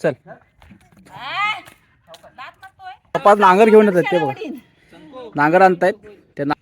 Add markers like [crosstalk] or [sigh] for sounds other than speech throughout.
चल. पाच नांगर घेऊन येतात ते बघ. नांगर आणतायत. ते ना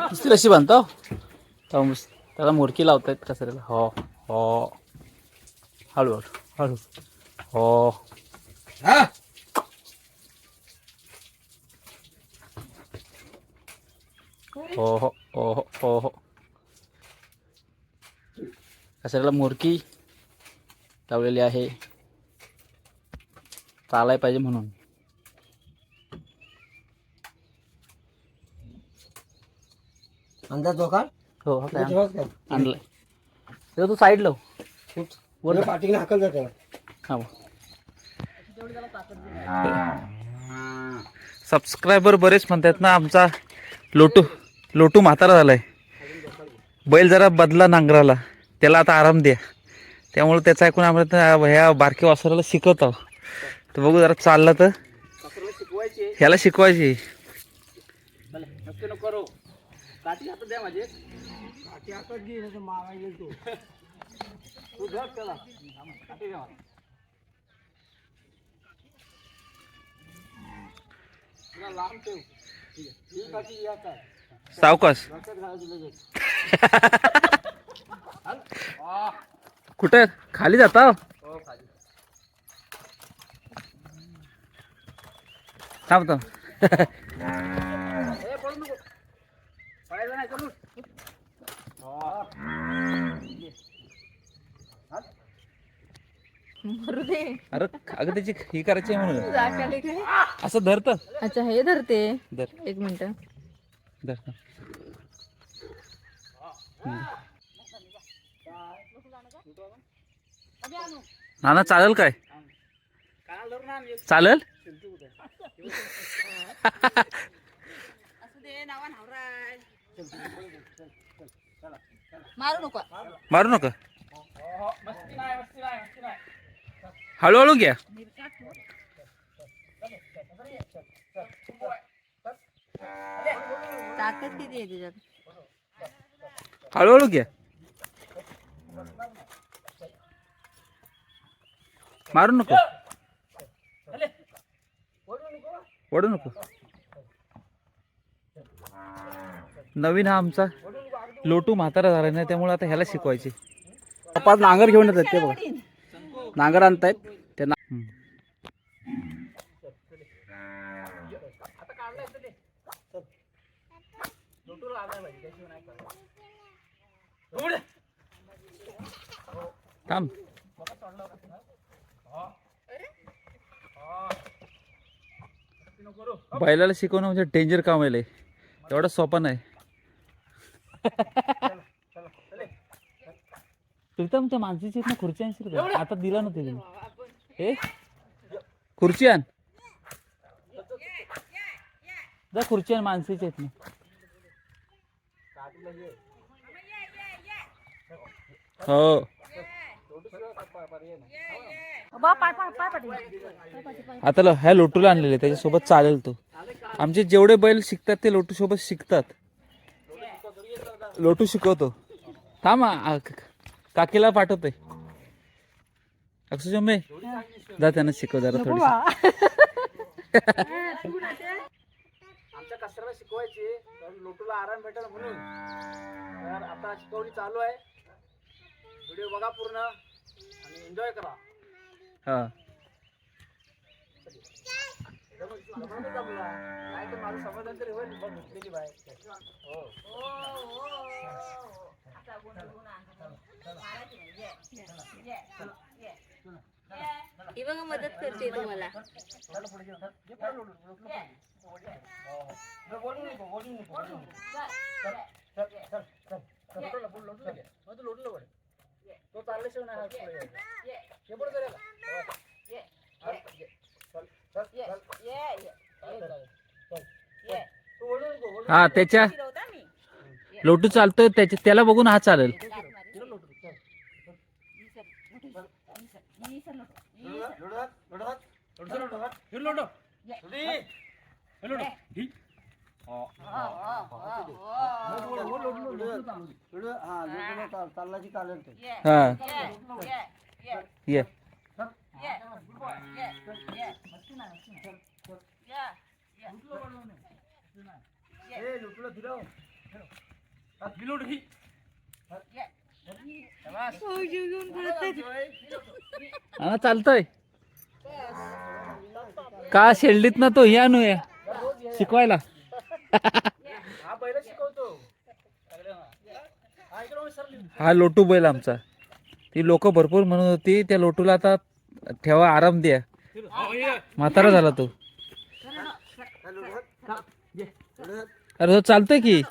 नुसती अशी बांधतो त्याला मोरकी लावतायत कचऱ्याला हो हो. हळू हळू. हळू. हो. हो. हो हो हो हो हो. कचऱ्याला मोरकी लावलेली आहे. चालाय पाहिजे म्हणून. अंदाज हो हो आणलंय. तू साईड लाव वर पाठीने हाकल जाते हा सबस्क्रायबर बरेच म्हणतात ना आमचा लोटू लोटू म्हातारा झालाय. बैल जरा बदला नांगराला. त्याला आता आराम द्या त्यामुळे त्याचं ऐकून आम्ही आता ह्या बारक्या वासराला शिकवतो तर बघू जरा चाललं तर. ह्याला शिकवायची. सावकाश. [laughs] कुठे? खाली जाता? थांब थांब. भरू दे. अरे अगं त्याची ही करायची आहे म्हणून. असं धरत? अच्छा हे धरते. धर. एक मिनिट. धर नाना चालेल काय? चालेल? मारू नको. मारू नका. हळूहळू घ्या. ताकद किती आहे त्याच्यात हळूहळू घ्या. मारू नको. ओढू नको. नवीन हा आमचा लोटू म्हातारा झाला नाही त्यामुळे आता ह्याला शिकवायचे. पाच नांगर घेऊन येतात ते बघा. नांगर आणतायत. ते ना थांब. बैलाला शिकवणं म्हणजे डेंजर काम आहे. एवढं सोपं नाही. प्रीतम त्या माणसाची आहेत ना खुर्ची आणशील का? आता दिला ना तुम्ही. हे? खुर्ची आण. जा खुर्ची आण माणसाची आहेत ना हो बा पाय पाय पाय पाठी आता ल- ह्या लोटूला आणलेले त्याच्यासोबत चालेल तो. आमचे जेवढे बैल शिकतात ते लोटू सोबत शिकतात. लोटू शिकवतो. थांब काकीला पाठवतोय. अक्षय जा त्यांना शिकव जरा थोडी आमच्या कचऱ्याला शिकवायची लोटूला आराम भेटेल म्हणून. आता शिकवणी चालू आहे. व्हिडिओ बघा पूर्ण. एन्जॉय करा हा काय तर माझं समाधान तरी होईल बघ भेटलेली बाय हो ही बघा मदत करते तुम्हाला तो चालल्याशिवाय नाही हात पुढे यायचा. हे पुढे करूया का? हा, ये. चल, चल, चल. चल, चल. तू ओढू नको, ओढू हा त्याच्या लोटू चालतोय त्याच्या त्याला बघून हा चालेल नको. लोटू, चल. लोटू, लोटू हात, लोटू हात. लोटू, लोटू हात. हे लोटू. लोटू. हे लोटू. ही. हा ये हा चालतंय. का शेल्डीत ना तो हे आणू या शिकवायला? हा हा हा लोटू बैल आमचा. ती लोक भरपूर म्हणत होती त्या लोटूला आता ठेवा आराम द्या. म्हातारा झाला तो. अरे हो चालतंय की?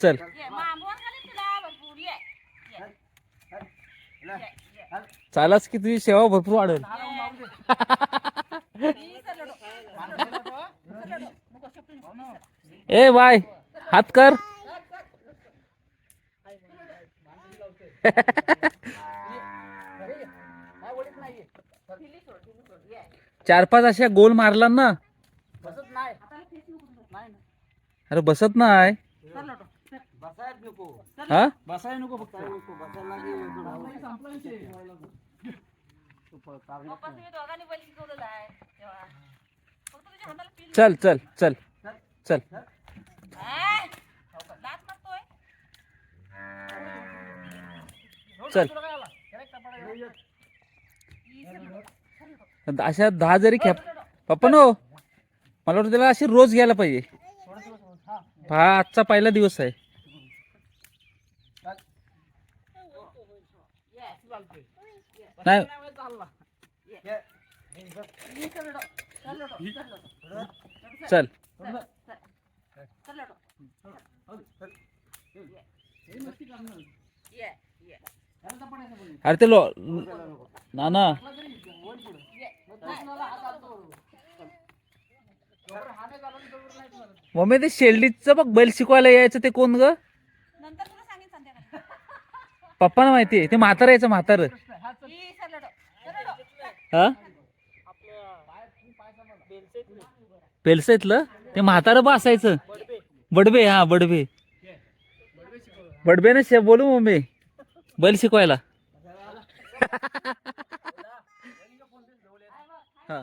चल. चालास की तुझी सेवा भरपूर वाढेल. ए बाय. हात कर. चार पाच अशा गोल मारला ना. अरे बसत नाही. हा? नको फक्त. चल चल चल. चल. चल. अशा दहा जरी खेप पप्पा नो मला वाटतं त्याला अशी रोज घ्यायला पाहिजे. हा. हा आजचा पहिला दिवस आहे. नाही. चल. अरे ते लो ना ना. मम्मी ते शेल्डीचं बघ बैल शिकवायला यायचं ते कोण ग पप्पाना माहिती ते म्हातार यायचं म्हातार हा. हा. पेलसायतलं ते म्हातारं बा असायचं बडबे. हा बडबे बडबे ना शे बोलू मम्मी. बैल शिकवायला. हा.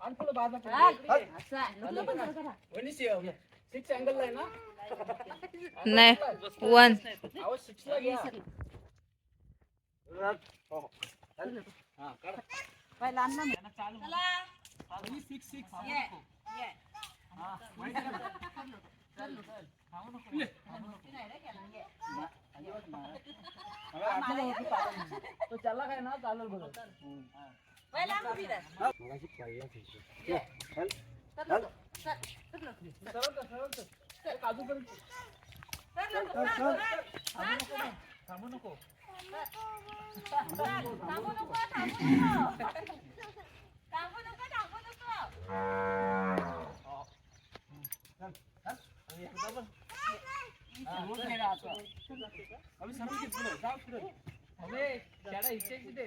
आण पुढं बाजूला पुढं. वहिनी शि- सिक्स अँगलला आहे ना? नाही. वन अहो सिक्सला घ्या. हो, काढा. चालू. Six six. हा, वहिनी करा. चल, चल. थांबू नको. थांबू नको. अजिबात नाही. अरे, आपल्याला होती चालू. तो चालला काय ना? चालेल बरोबर सरळ कर, सरळ कर. ए, काजूपर्यंत. थांबू नको नाही पाच नांगर घेऊन येतात ते बघ नांगर आणतायत ते ना आणतो आणतो काय मारणार ना? बघतोय तिकडे जा काय घेऊन येतो? चल हा, राहू दे, असू दे,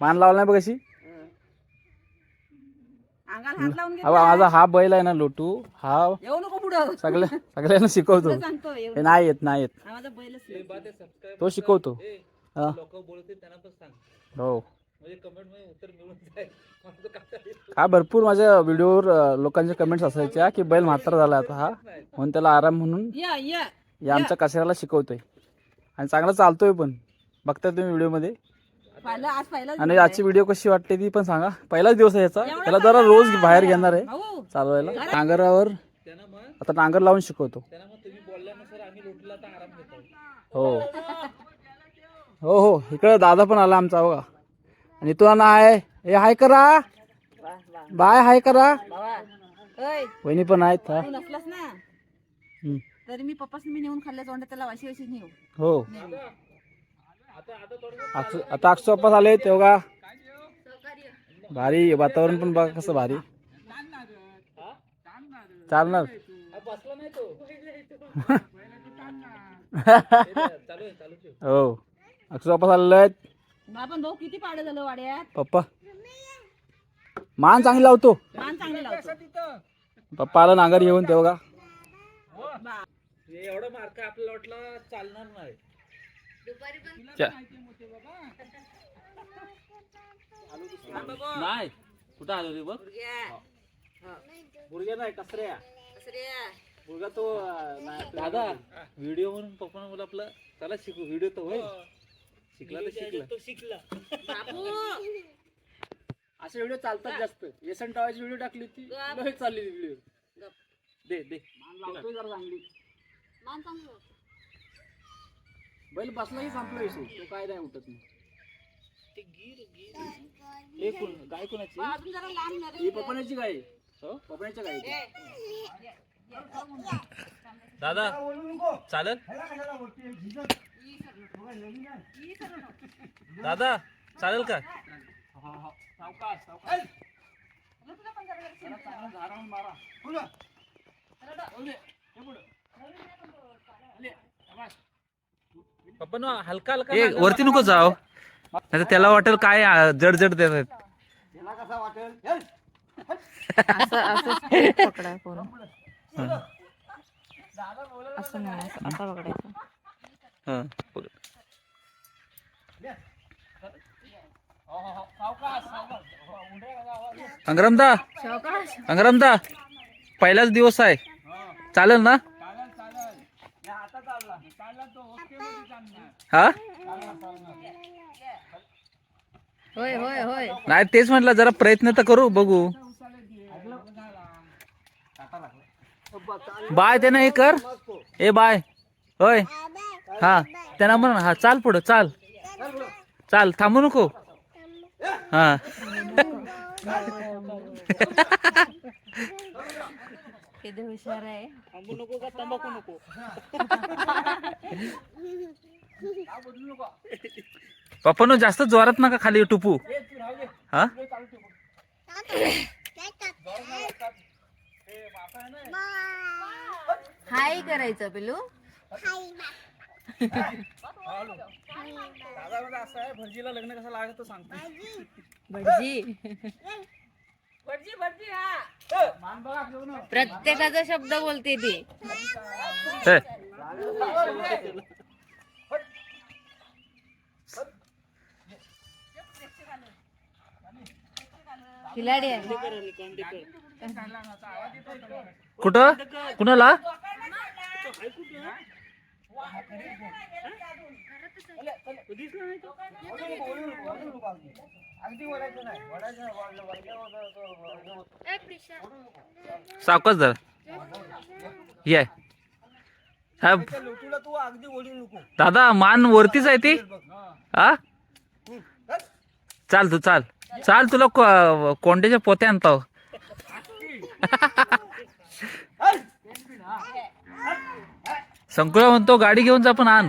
मान लावला नाही बघ अशी. अंगाला हात लावून अहो, माझा हा बैल आहे ना लोटू. हा येऊ नको पुढं. सगळ्या सगळ्यांना शिकवतो. सांगतो येऊ हे नाही येत नाही येत. हा माझा बैलच नाही. तो शिकवतो. हा. हो. म्हणजे हा भरपूर माझ्या व्हिडिओवर अं, लोकांचे कमेंट्स असायच्या की बैल म्हातारा झाला आता हा. म्हणून त्याला आराम म्हणून या या. या आमच्या कचऱ्याला शिकवतोय. आणि चांगला चालतोय पण. बघताय तुम्ही व्हिडिओमध्ये. पाहिलं आज पहिला आणि आजची व्हिडिओ कशी वाटते ती पण सांगा. पहिलाच दिवस आहे याचा. त्याला जरा रोज बाहेर घेणार आहे. भाऊ चालवायला. मग आता नांगर लावून शिकवतो. हो. हो हो. इकडे दादा पण आला आमचा बघा. आणि तो ना आहे हे हाय करा. बाय हाय करा. वहिनी पण आहेत हा. तरी मी पप्पास मी नेऊन खाल्ल्या त्याला वाशी वाशी नेऊ हो अक्षु आता अक्षु वापस आले तेव्हा भारी वातावरण पण बघा कसं भारी. चालणार. हो. अक्षु वापस आलेले आहेत आपण भाऊ किती पाडे झालं वाड्यात? पप्पा. मान चांगली लावतो. मान चांगले लावतो. पप्पा आला नांगर घेऊन तेव्हा एवढं मार्क आपल्याला वाटलं चालणार नाही. नाही. कुठं आलो रे बघ? बुरग्या नाही कसऱ्या. बुरगा तो दादा. व्हिडिओ म्हणून पप्पा मला आपलं चला शिकू व्हिडिओ तर होय शिकला तर शिकला. असे व्हिडिओ चालतात जास्त. येसन टावायची व्हिडिओ टाकली ती लय चालली व्हिडिओ. दे दे. लावतोय जरा चांगली. बैल बसला की संपला विषय तो काय नाही उठत नाही. हे कोण गाय कोणाची? अजून जरा लांब ना रे. ही पपण्याची गाय आहे. हो? पपण्याच्या गाय आहे ती. दादा चालेल? दादा चालेल का? पप्पा ना हलका हलका वरती नको जाव नाही त्याला वाटेल काय आ, जड जड देत आहेत. त्याला कसा वाटेल? चल. असं असं. पकडा पूर्ण असं नाही असं आता पकडायचं. हं, पकड. अंगरमदा. अंगरमदा पहिलाच दिवस आहे. चालेल ना? हा? होय होय होय. नाही तेच म्हटलं जरा प्रयत्न तर करू बघू. बाय त्यानं हे कर. ए बाय. होय. हा त्यांना म्हण हा चाल पुढं चाल. चाल थांबू नको. हा. [laughs] [laughs] किती हुशार आहे. पप्पा जास्त जोरात नका खाली टुपू. हा? हाय करायचं पिलू. दादा असं आहे भटजीला लग्न कसं लागत सांगतो. भटजी. प्रत्येकाचा शब्द बोलते ती. हे, खिलाडी कुठं? कुणाला? सावकाश जरा ये. साहेब दादा मान वरतीच आहे ती. हा? चाल तू चाल. चाल तुला को- कोंड्याच्या पोत्या आणतो हो. संकुला म्हणतो गाडी घेऊन जा पण आण.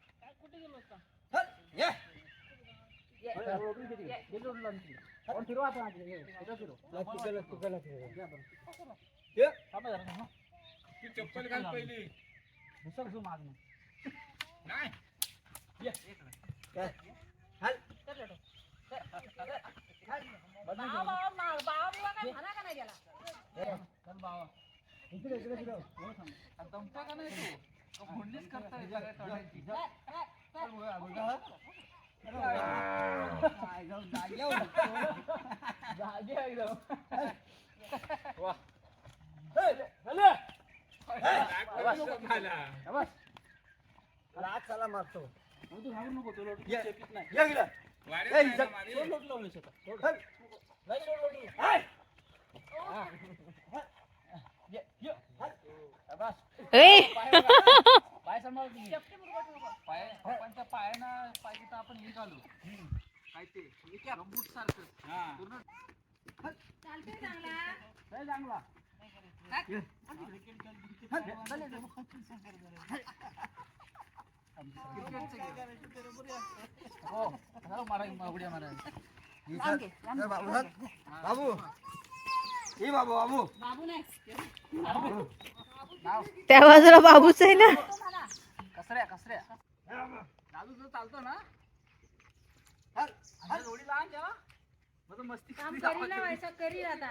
काढता अरे. चल, ये. फिरवा आता फिरव चप्पल घाल पहिली बाबा, बाबा, बाबा बिबा काय म्हणा का नाही गेला? चला मारतो तू सांगू नको तो लोट चेपीत नाही वाड्यात ए, नाही जा- लोट लावून येतो. सोड. नाही सोड लोट लावून. हाय. हा. ये, ये. हाय. शाबास. पाय बघा. पाय सांभाळ तुम्ही. पाय पप्पांच्या पायानं पाहिजे तर आपण हे घालू. काय ते? गंबूट सारखं. हा. पूर्ण. चालतंय चांगला. हो. हो, मारा उड्या मारा. बाबू हे बाबू. बाबू बाबू. नाही. त्या बाजूला बाबूच आहे ना. कसऱ्या कसऱ्या दादू तुझं चालतो ना? जोडी लहान मग तो मस्ती काम. करील ना व्हायचं करील आता.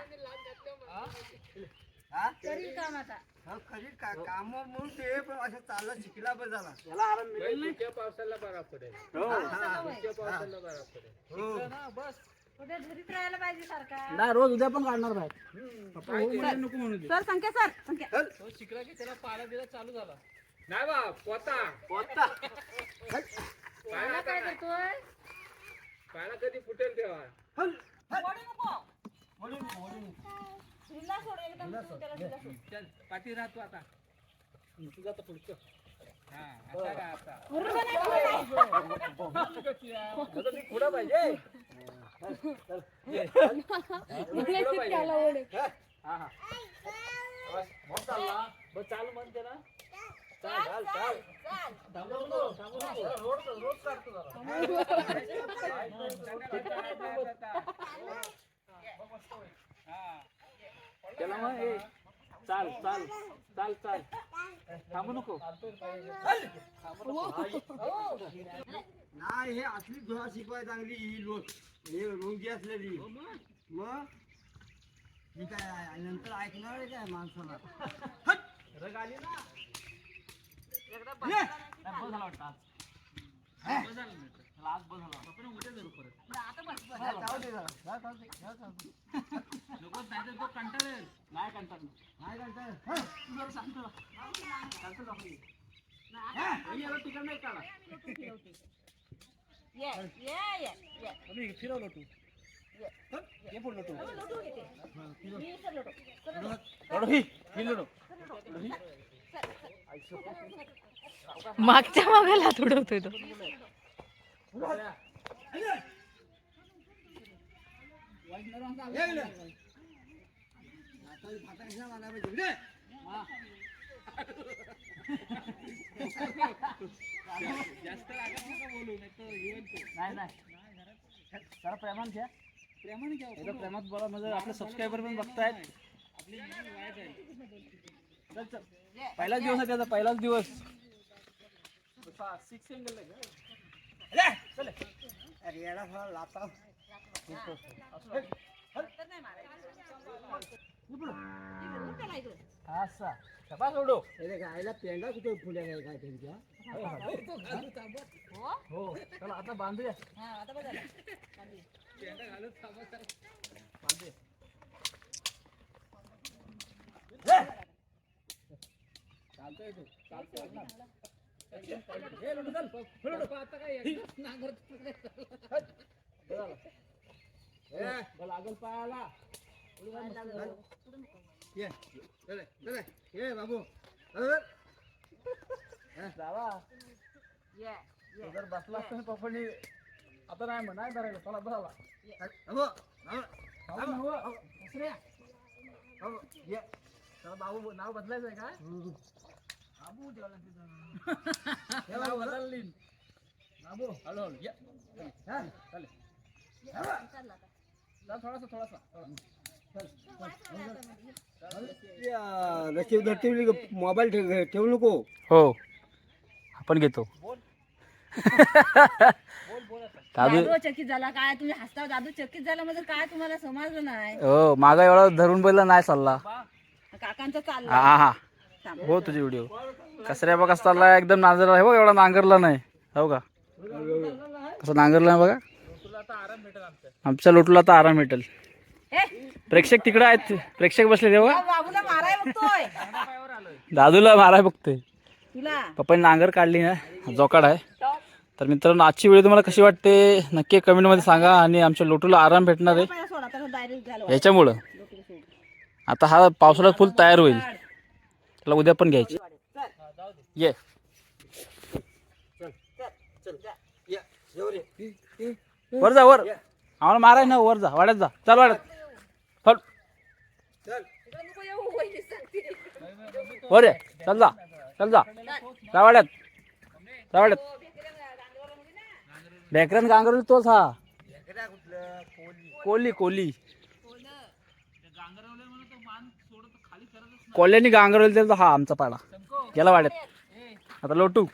करील काम आता. खरी काम म्हणून ते पण असं चाललं शिकला पण झाला. आराम मिळेल. नाही पावसाला बरा पडेल. हो. पावसाला बरा पडेल. हो. ना, बस. कुठे घरीच राहायला पाहिजे सारखा. नाही रोज उद्या पण काढणार बाहेर. हो नको म्हणू दे सर संख्या सर संख्या तो शिकला की त्याला पाला बिला चालू झाला. नाही बा पोता. पोता. मला काय करतोय? पाला कधी फुटेल तेव्हा? वडू नको. हिला सोडेल का तू त्याला हिला सोड. चल पाठी राहतो आता. तुझा तर पुढचं. हा पुढं पाहिजे [laughs] हा. हा बस चालू. म्हणते ना चाल चाल. चाल त्याला मग चाल चाल चाल चाल थांबू नको नाही हे असली धुळा शिकवाय चांगली ही लोक हे लोंगी असलेली मग मी काय नंतर ऐकणार आहे काय माणसाला रग आली ना नाही, बस झाला वाटतं आज बस झालं नाही तर. त्याला आज बस झाला आपण उद्या धरू परत जाऊ दे जरा. जा, जाऊ दे. जा, जाऊ दे. नको नाही तर तो कंटाळेल नाही कंटाळ नाही करताय. हं. याला तिकडं नाही काढा ये ये ये ये अरे फिरवलं तू ये पुढलं तू लोटू घेते मी सर लोटू मागच्या मागायला घ्या तो. प्रेमात बोला म्हणजे आपले सबस्क्रायबर पण बघतायत पहिलाच दिवस आहे त्याचा पहिलाच दिवस. अरे याला थोडा लाता असा तपास ओढो अरे गायला पेंडा कुठे फुल्या काय काय त्यांच्या हो चला आता बांधूया बांधूया चालतोय तू चालतोय आता काय नांगर लागल पायाला ये बाबू जावा ये जर बसला असता ना आता नाही म्हण नाही करायला चला बसावा भाऊ दुसऱ्या. ये. चला बाबू नाव बदलायचं आहे काय बाबू ठेवलं तिथं नाव बदलली बाबू हळूहळू ये हा, चालेल थोडासा थोडासा रस्ते धरते मोबाईल ठेव ठेवू नको हो आपण घेतो दादू दादू चकित झाला काय तुम्ही हसता दादू चकित झाला म्हणजे काय तुम्हाला समजलं नाही हो मागा एवढा धरून बैल नाही चालला काकांचा चालला हा हा हो तुझे व्हिडिओ कसऱ्या बघा चालला एकदम नांगरला हे बघ एवढा नांगरला नाही. हो का? कसं नांगरला नाही बघा? आमच्या लोटूला आता आराम भेटेल. प्रेक्षक तिकडे आहेत. प्रेक्षक बसले तेव्हा दादूला माराय बघतोय. पप्पाने नांगर काढली ना. जोकाड आहे. तर मित्रांनो आजची व्हिडिओ तुम्हाला कशी वाटते? नक्की कमेंटमध्ये सांगा आणि आमच्या लोटूला आराम भेटणार आहे. याच्यामुळं. आता हा पावसाळ्यात फुल तयार होईल. त्याला उद्या पण घ्यायची. ये. वर जा वर. आम्हाला माराय ना वर जा वाड्यात जा. चल वाड्यात. चल. वर ये. चल जा. चल जा. जा वाड्यात. जा वाड्यात. डेकऱ्यान गांगरवली तोच हा. कोली कोली. कोल्ह्यानी गांगरवली तर हा आमचा पाडा. गेला वाड्यात. आता लोटू.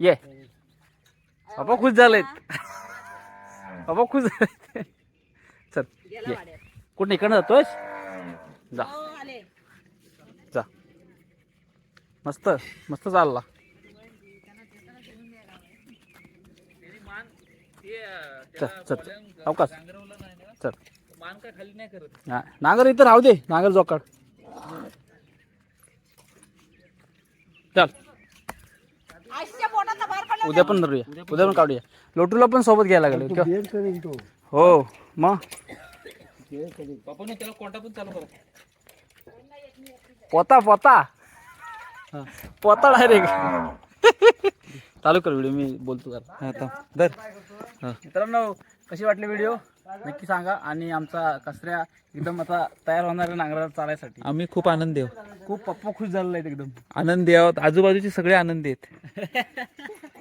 ये. बाबा खुश झालेत. बाबा खुश झालेत. चल ये. कुठे इकडनं जातोयस? जा. जा. मस्त मस्त चालला. चल चल. अवकाश. चल. मान काय खाली नाही करत. नांगर इथं राहू दे. नांगर जोकाड. चल. उद्या पण धरूया. उद्या पण काढूया. लोटूला पण सोबत घ्यायला लागेल हो मग पप्पाने त्याला कोणता पण चालू करा पोता पोता. हा, पोता डायरेक्ट चालू कर व्हिडिओ मी बोलतो जरा. दर मित्रांनो कशी वाटली व्हिडिओ नक्की सांगा आणि आमचा कचऱ्या एकदम आता तयार होणाऱ्या नांगराला चालायसाठी. आम्ही खूप आनंदी आहोत. खूप पप्पा खुश झालेला आहेत एकदम. आनंदी आहोत. आजूबाजूचे सगळे आनंदी आहेत. [laughs]